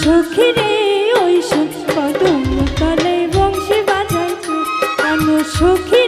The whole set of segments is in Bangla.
সুখী রে ওই সুখ কদম তলে বংশী বাজাইছো কেন সুখী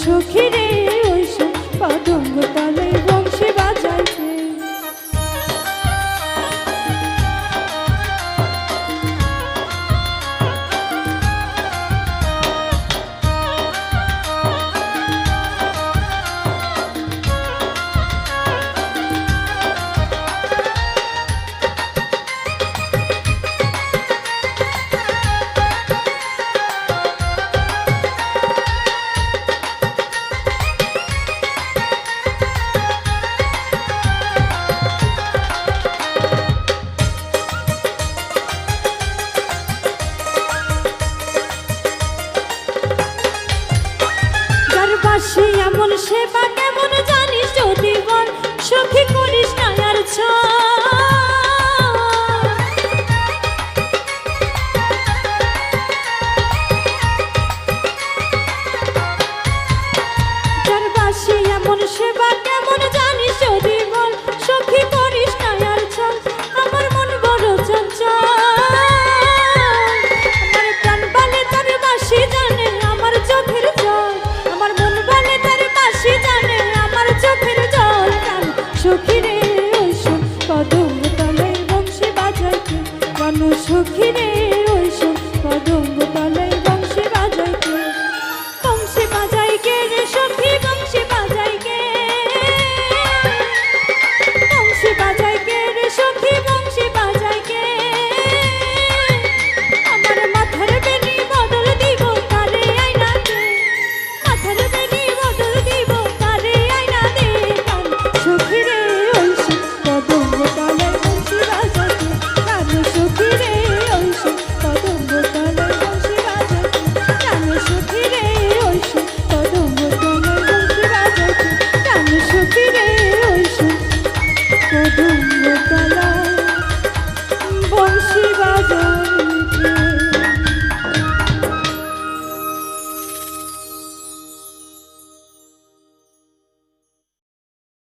সুখী রে ওই পদঙ্গ বংশ দাসী এমন সেবা কেমন জানিস যদি বল? সখী করিস না আর ছয়